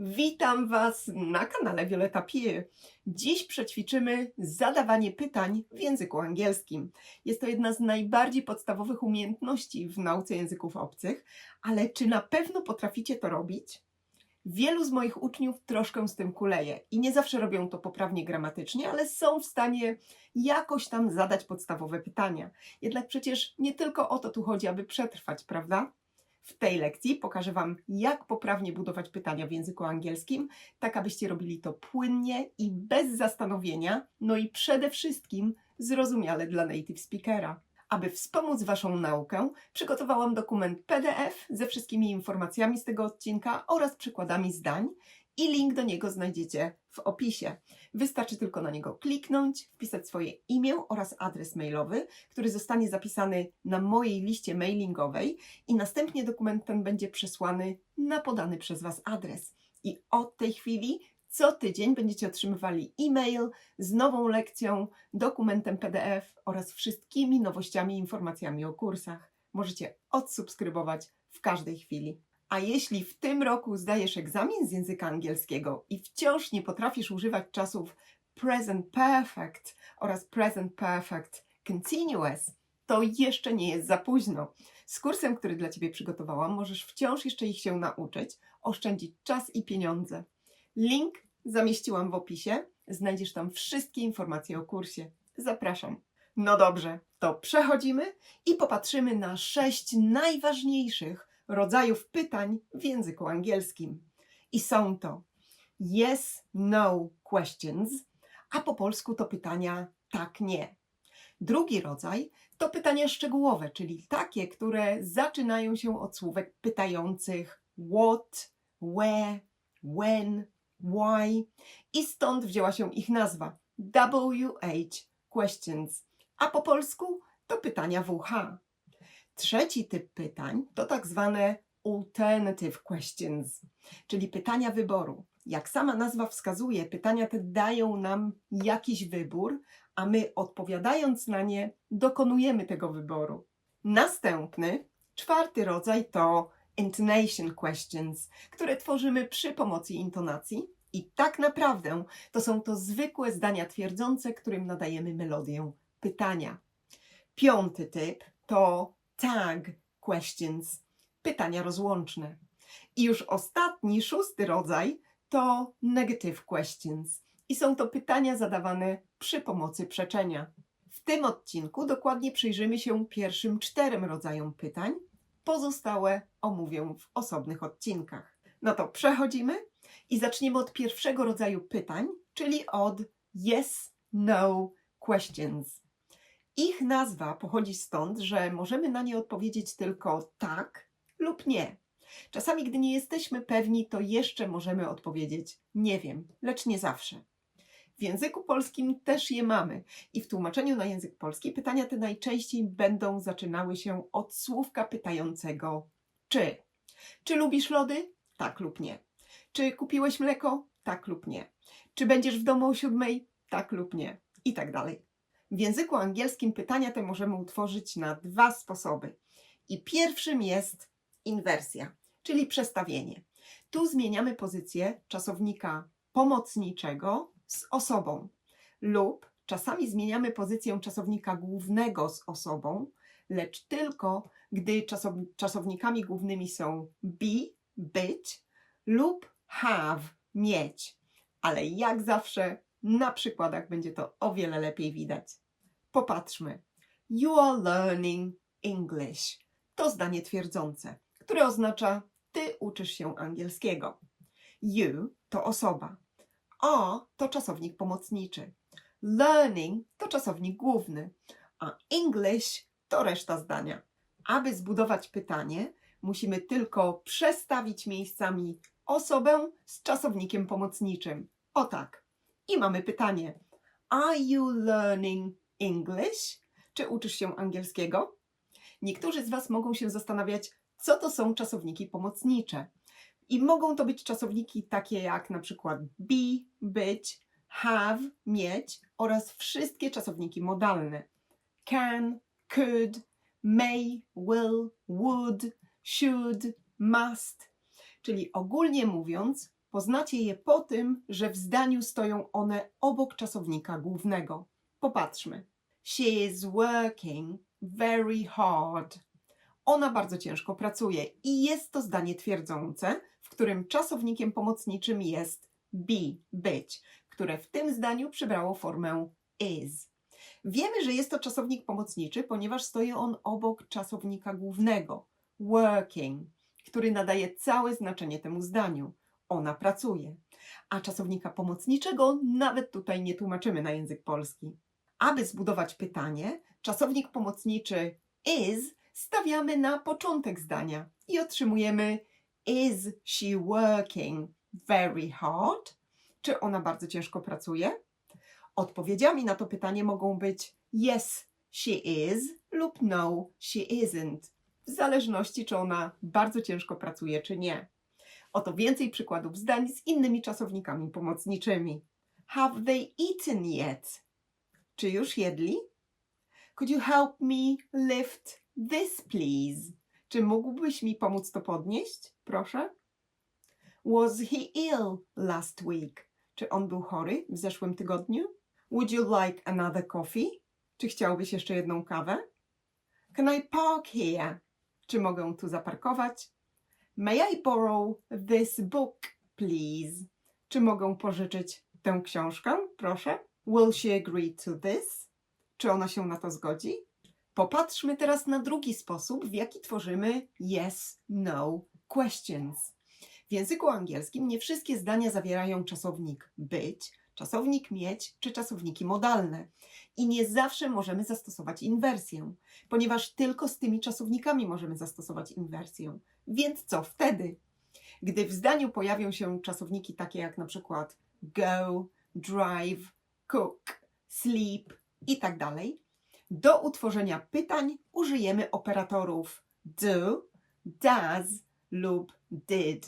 Witam Was na kanale Violeta Pie. Dziś przećwiczymy zadawanie pytań w języku angielskim. Jest to jedna z najbardziej podstawowych umiejętności w nauce języków obcych, ale czy na pewno potraficie to robić? Wielu z moich uczniów troszkę z tym kuleje i nie zawsze robią to poprawnie gramatycznie, ale są w stanie jakoś tam zadać podstawowe pytania. Jednak przecież nie tylko o to tu chodzi, aby przetrwać, prawda? W tej lekcji pokażę Wam, jak poprawnie budować pytania w języku angielskim, tak abyście robili to płynnie i bez zastanowienia, no i przede wszystkim zrozumiale dla native speakera. Aby wspomóc Waszą naukę, przygotowałam dokument PDF ze wszystkimi informacjami z tego odcinka oraz przykładami zdań i link do niego znajdziecie w opisie. Wystarczy tylko na niego kliknąć, wpisać swoje imię oraz adres mailowy, który zostanie zapisany na mojej liście mailingowej i następnie dokument ten będzie przesłany na podany przez Was adres. I od tej chwili co tydzień będziecie otrzymywali e-mail z nową lekcją, dokumentem PDF oraz wszystkimi nowościami i informacjami o kursach. Możecie odsubskrybować w każdej chwili. A jeśli w tym roku zdajesz egzamin z języka angielskiego i wciąż nie potrafisz używać czasów present perfect oraz present perfect continuous, to jeszcze nie jest za późno. Z kursem, który dla Ciebie przygotowałam, możesz wciąż jeszcze ich się nauczyć, oszczędzić czas i pieniądze. Link zamieściłam w opisie. Znajdziesz tam wszystkie informacje o kursie. Zapraszam. No dobrze, to przechodzimy i popatrzymy na sześć najważniejszych rodzajów pytań w języku angielskim. I są to yes, no questions, a po polsku to pytania tak, nie. Drugi rodzaj to pytania szczegółowe, czyli takie, które zaczynają się od słówek pytających what, where, when, why i stąd wzięła się ich nazwa WH questions, a po polsku to pytania WH. Trzeci typ pytań to tak zwane alternative questions, czyli pytania wyboru. Jak sama nazwa wskazuje, pytania te dają nam jakiś wybór, a my odpowiadając na nie dokonujemy tego wyboru. Następny, czwarty rodzaj to intonation questions, które tworzymy przy pomocy intonacji. I tak naprawdę to są to zwykłe zdania twierdzące, którym nadajemy melodię pytania. Piąty typ to tag questions, pytania rozłączne. I już ostatni, szósty rodzaj to negative questions. I są to pytania zadawane przy pomocy przeczenia. W tym odcinku dokładnie przyjrzymy się pierwszym czterem rodzajom pytań. Pozostałe omówię w osobnych odcinkach. No to przechodzimy i zaczniemy od pierwszego rodzaju pytań, czyli od yes, no questions. Ich nazwa pochodzi stąd, że możemy na nie odpowiedzieć tylko tak lub nie. Czasami, gdy nie jesteśmy pewni, to jeszcze możemy odpowiedzieć nie wiem, lecz nie zawsze. W języku polskim też je mamy i w tłumaczeniu na język polski pytania te najczęściej będą zaczynały się od słówka pytającego czy. Czy lubisz lody? Tak lub nie. Czy kupiłeś mleko? Tak lub nie. Czy będziesz w domu o siódmej? Tak lub nie. I tak dalej. W języku angielskim pytania te możemy utworzyć na dwa sposoby. I pierwszym jest inwersja, czyli przestawienie. Tu zmieniamy pozycję czasownika pomocniczego z osobą lub czasami zmieniamy pozycję czasownika głównego z osobą, lecz tylko gdy czasow- czasownikami głównymi są be, być lub have, mieć. Ale jak zawsze na przykładach będzie to o wiele lepiej widać. Popatrzmy. You are learning English. To zdanie twierdzące, które oznacza ty uczysz się angielskiego. You to osoba. Are to czasownik pomocniczy. Learning to czasownik główny, a English to reszta zdania. Aby zbudować pytanie, musimy tylko przestawić miejscami osobę z czasownikiem pomocniczym. O tak. I mamy pytanie. Are you learning English? Czy uczysz się angielskiego? Niektórzy z Was mogą się zastanawiać, co to są czasowniki pomocnicze. I mogą to być czasowniki takie jak na przykład be, być, have, mieć oraz wszystkie czasowniki modalne. Can, could, may, will, would, should, must. Czyli ogólnie mówiąc, Poznacie je po tym, że w zdaniu stoją one obok czasownika głównego. Popatrzmy. She is working very hard. Ona bardzo ciężko pracuje i jest to zdanie twierdzące, w którym czasownikiem pomocniczym jest be, być, które w tym zdaniu przybrało formę is. Wiemy, że jest to czasownik pomocniczy, ponieważ stoi on obok czasownika głównego working, który nadaje całe znaczenie temu zdaniu. Ona pracuje. A czasownika pomocniczego nawet tutaj nie tłumaczymy na język polski. Aby zbudować pytanie, czasownik pomocniczy is stawiamy na początek zdania i otrzymujemy Is she working very hard? Czy ona bardzo ciężko pracuje? Odpowiedziami na to pytanie mogą być yes, she is lub no, she isn't, w zależności czy ona bardzo ciężko pracuje, czy nie. Oto więcej przykładów zdań z innymi czasownikami pomocniczymi. Have they eaten yet? Czy już jedli? Could you help me lift this, please? Czy mógłbyś mi pomóc to podnieść? Proszę. Was he ill last week? Czy on był chory w zeszłym tygodniu? Would you like another coffee? Czy chciałbyś jeszcze jedną kawę? Can I park here? Czy mogę tu zaparkować? May I borrow this book, please? Czy mogę pożyczyć tę książkę? Proszę. Will she agree to this? Czy ona się na to zgodzi? Popatrzmy teraz na drugi sposób, w jaki tworzymy yes, no questions. W języku angielskim nie wszystkie zdania zawierają czasownik być, czasownik mieć czy czasowniki modalne. I nie zawsze możemy zastosować inwersję, ponieważ tylko z tymi czasownikami możemy zastosować inwersję. Więc co wtedy? Gdy w zdaniu pojawią się czasowniki takie jak na przykład go, drive, cook, sleep i tak dalej, do utworzenia pytań użyjemy operatorów do, does lub did.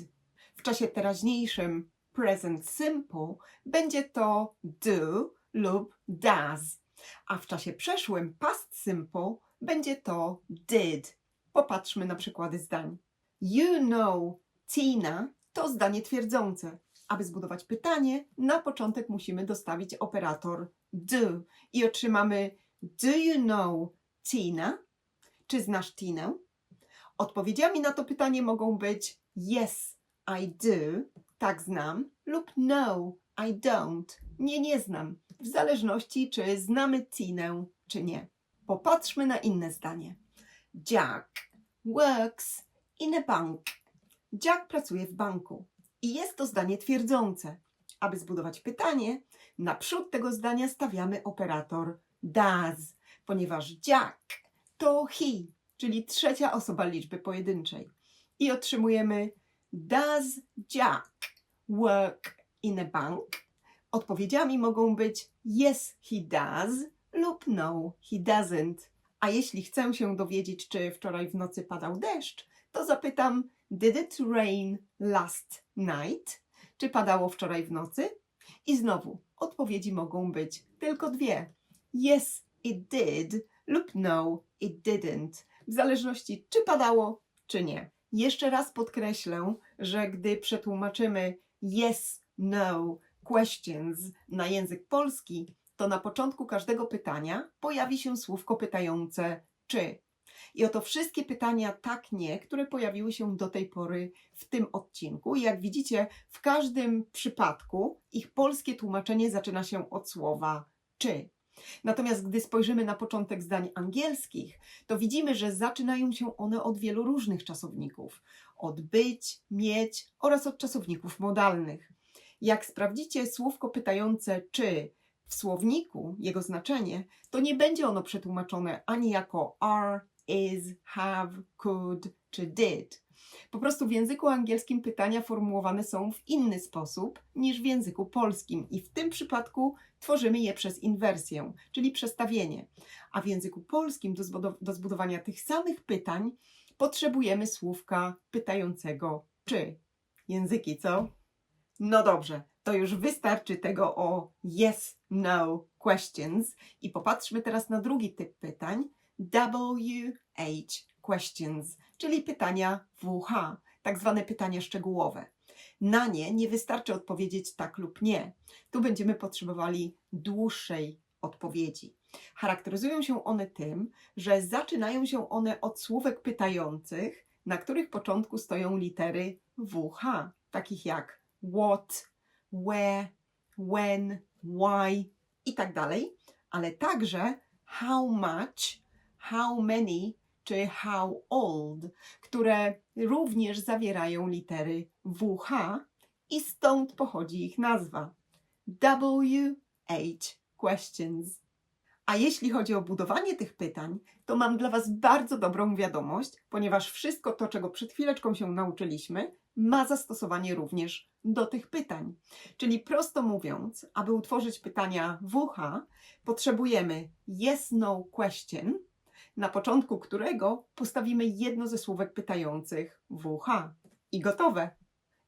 W czasie teraźniejszym present simple będzie to do lub does, a w czasie przeszłym past simple będzie to did. Popatrzmy na przykłady zdań. You know Tina to zdanie twierdzące. Aby zbudować pytanie, na początek musimy dostawić operator do i otrzymamy Do you know Tina? Czy znasz Tinę? Odpowiedziami na to pytanie mogą być yes, I do, tak znam, lub no, I don't, nie, nie znam, w zależności czy znamy Tinę, czy nie. Popatrzmy na inne zdanie. Jack works in a bank. Jack pracuje w banku. I jest to zdanie twierdzące. Aby zbudować pytanie, naprzód tego zdania stawiamy operator does, ponieważ Jack to he, czyli trzecia osoba liczby pojedynczej. I otrzymujemy Does Jack work in a bank? Odpowiedziami mogą być yes, he does lub no, he doesn't. A jeśli chcę się dowiedzieć, czy wczoraj w nocy padał deszcz, to zapytam Did it rain last night? Czy padało wczoraj w nocy? I znowu odpowiedzi mogą być tylko dwie. Yes, it did lub no, it didn't. W zależności czy padało, czy nie. Jeszcze raz podkreślę, że gdy przetłumaczymy yes, no, questions na język polski, to na początku każdego pytania pojawi się słówko pytające czy. I oto wszystkie pytania tak, nie, które pojawiły się do tej pory w tym odcinku. I jak widzicie, w każdym przypadku ich polskie tłumaczenie zaczyna się od słowa czy. Natomiast gdy spojrzymy na początek zdań angielskich, to widzimy, że zaczynają się one od wielu różnych czasowników: od być, mieć oraz od czasowników modalnych. Jak sprawdzicie słówko pytające czy w słowniku, jego znaczenie, to nie będzie ono przetłumaczone ani jako are, is, have, could czy did. Po prostu w języku angielskim pytania formułowane są w inny sposób niż w języku polskim i w tym przypadku tworzymy je przez inwersję, czyli przestawienie. A w języku polskim do, zbudow- do zbudowania tych samych pytań potrzebujemy słówka pytającego czy. Języki, co? No dobrze, to już wystarczy tego o yes, no questions i popatrzmy teraz na drugi typ pytań. WH questions, czyli pytania WH, tak zwane pytania szczegółowe. Na nie nie wystarczy odpowiedzieć tak lub nie. Tu będziemy potrzebowali dłuższej odpowiedzi. Charakteryzują się one tym, że zaczynają się one od słówek pytających, na których początku stoją litery WH, takich jak what, where, when, why i tak ale także how much, how many czy how old, które również zawierają litery WH i stąd pochodzi ich nazwa. WH questions. A jeśli chodzi o budowanie tych pytań, to mam dla Was bardzo dobrą wiadomość, ponieważ wszystko to, czego przed chwileczką się nauczyliśmy, ma zastosowanie również do tych pytań. Czyli prosto mówiąc, aby utworzyć pytania WH, potrzebujemy yes-no question, na początku którego postawimy jedno ze słówek pytających WH. I gotowe.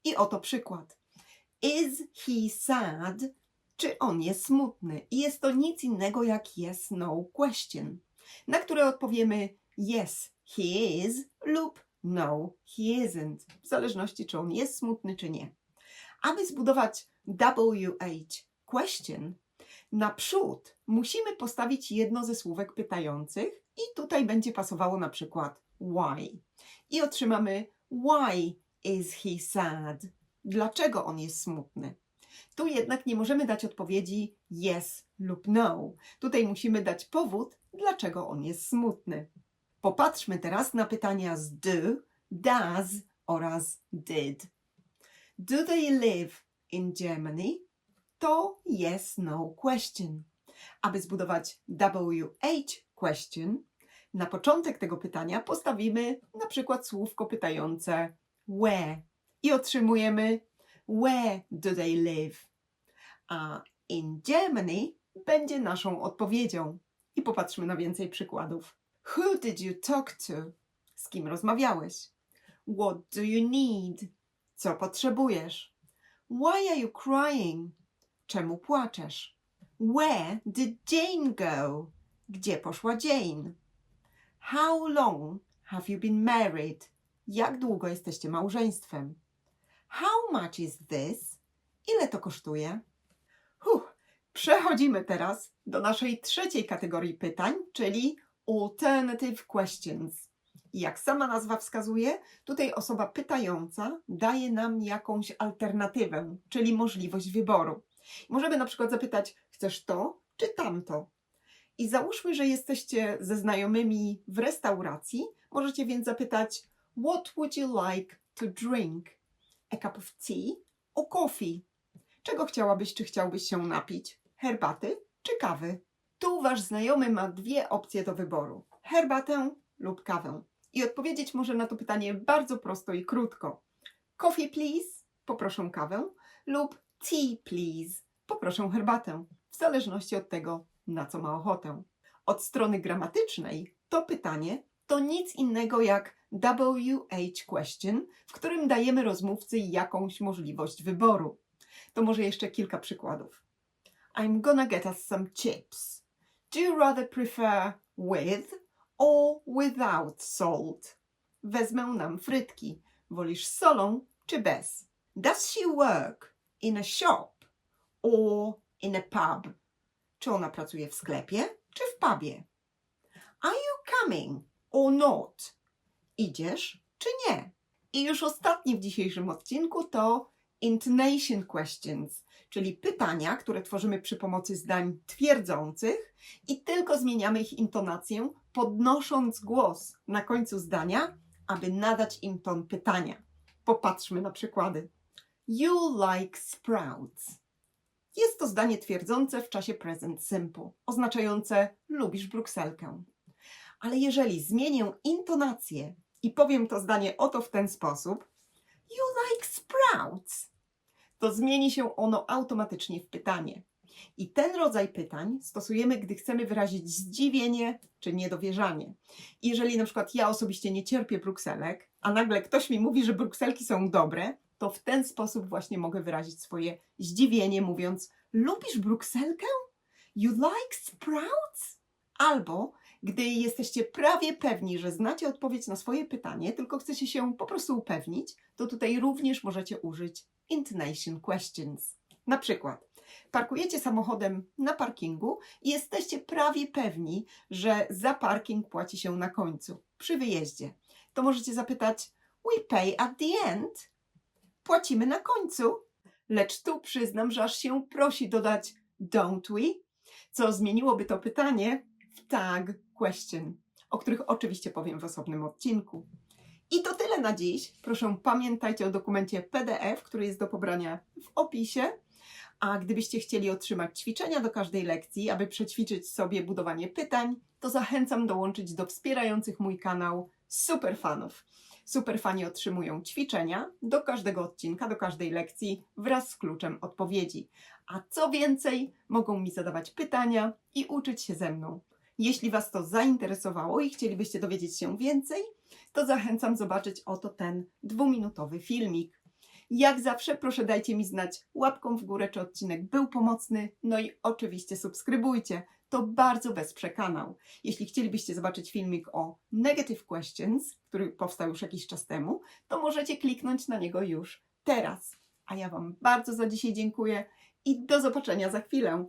I oto przykład. Is he sad? Czy on jest smutny? I jest to nic innego jak yes-no question, na które odpowiemy yes, he is lub no, he isn't, w zależności czy on jest smutny czy nie. Aby zbudować WH question, naprzód musimy postawić jedno ze słówek pytających i tutaj będzie pasowało na przykład why. I otrzymamy why is he sad? Dlaczego on jest smutny? Tu jednak nie możemy dać odpowiedzi yes lub no. Tutaj musimy dać powód, dlaczego on jest smutny. Popatrzmy teraz na pytania z do, does oraz did. Do they live in Germany? To yes no question. Aby zbudować WH question, na początek tego pytania postawimy na przykład słówko pytające where i otrzymujemy Where do they live? A in Germany będzie naszą odpowiedzią. I popatrzmy na więcej przykładów. Who did you talk to? Z kim rozmawiałeś? What do you need? Co potrzebujesz? Why are you crying? Czemu płaczesz? Where did Jane go? Gdzie poszła Jane? How long have you been married? Jak długo jesteście małżeństwem? How much is this? Ile to kosztuje? Huh, przechodzimy teraz do naszej trzeciej kategorii pytań, czyli alternative questions. Jak sama nazwa wskazuje, tutaj osoba pytająca daje nam jakąś alternatywę, czyli możliwość wyboru. Możemy na przykład zapytać: chcesz to czy tamto? I załóżmy, że jesteście ze znajomymi w restauracji, możecie więc zapytać: What would you like to drink? A cup of tea or coffee? Czego chciałabyś czy chciałbyś się napić? Herbaty czy kawy? Tu wasz znajomy ma dwie opcje do wyboru: herbatę lub kawę. I odpowiedzieć może na to pytanie bardzo prosto i krótko. Coffee please, poproszę kawę, lub tea please, poproszę herbatę, w zależności od tego, na co ma ochotę. Od strony gramatycznej to pytanie to nic innego jak WH question, w którym dajemy rozmówcy jakąś możliwość wyboru. To może jeszcze kilka przykładów. I'm gonna get us some chips. Do you rather prefer with or without salt? Wezmę nam frytki. Wolisz solą czy bez? Does she work in a shop or in a pub? Czy ona pracuje w sklepie czy w pubie? Are you coming or not? Idziesz czy nie? I już ostatni w dzisiejszym odcinku to intonation questions, czyli pytania, które tworzymy przy pomocy zdań twierdzących i tylko zmieniamy ich intonację, podnosząc głos na końcu zdania, aby nadać im ton pytania. Popatrzmy na przykłady. You like sprouts. Jest to zdanie twierdzące w czasie present simple, oznaczające lubisz brukselkę. Ale jeżeli zmienię intonację i powiem to zdanie oto w ten sposób, You like sprouts, to zmieni się ono automatycznie w pytanie. I ten rodzaj pytań stosujemy, gdy chcemy wyrazić zdziwienie czy niedowierzanie. Jeżeli na przykład ja osobiście nie cierpię brukselek, a nagle ktoś mi mówi, że brukselki są dobre, to w ten sposób właśnie mogę wyrazić swoje zdziwienie, mówiąc: Lubisz brukselkę? You like sprouts? Albo gdy jesteście prawie pewni, że znacie odpowiedź na swoje pytanie, tylko chcecie się po prostu upewnić, to tutaj również możecie użyć intonation questions. Na przykład, parkujecie samochodem na parkingu i jesteście prawie pewni, że za parking płaci się na końcu, przy wyjeździe. To możecie zapytać: We pay at the end? Płacimy na końcu? Lecz tu przyznam, że aż się prosi dodać don't we, co zmieniłoby to pytanie w tag question, o których oczywiście powiem w osobnym odcinku. I to tyle na dziś. Proszę pamiętajcie o dokumencie PDF, który jest do pobrania w opisie. A gdybyście chcieli otrzymać ćwiczenia do każdej lekcji, aby przećwiczyć sobie budowanie pytań, to zachęcam dołączyć do wspierających mój kanał superfanów. Superfani otrzymują ćwiczenia do każdego odcinka, do każdej lekcji wraz z kluczem odpowiedzi. A co więcej, mogą mi zadawać pytania i uczyć się ze mną. Jeśli Was to zainteresowało i chcielibyście dowiedzieć się więcej, to zachęcam zobaczyć oto ten dwuminutowy filmik. Jak zawsze proszę dajcie mi znać łapką w górę, czy odcinek był pomocny, no i oczywiście subskrybujcie. To bardzo wesprze kanał. Jeśli chcielibyście zobaczyć filmik o Negative Questions, który powstał już jakiś czas temu, to możecie kliknąć na niego już teraz. A ja Wam bardzo za dzisiaj dziękuję i do zobaczenia za chwilę.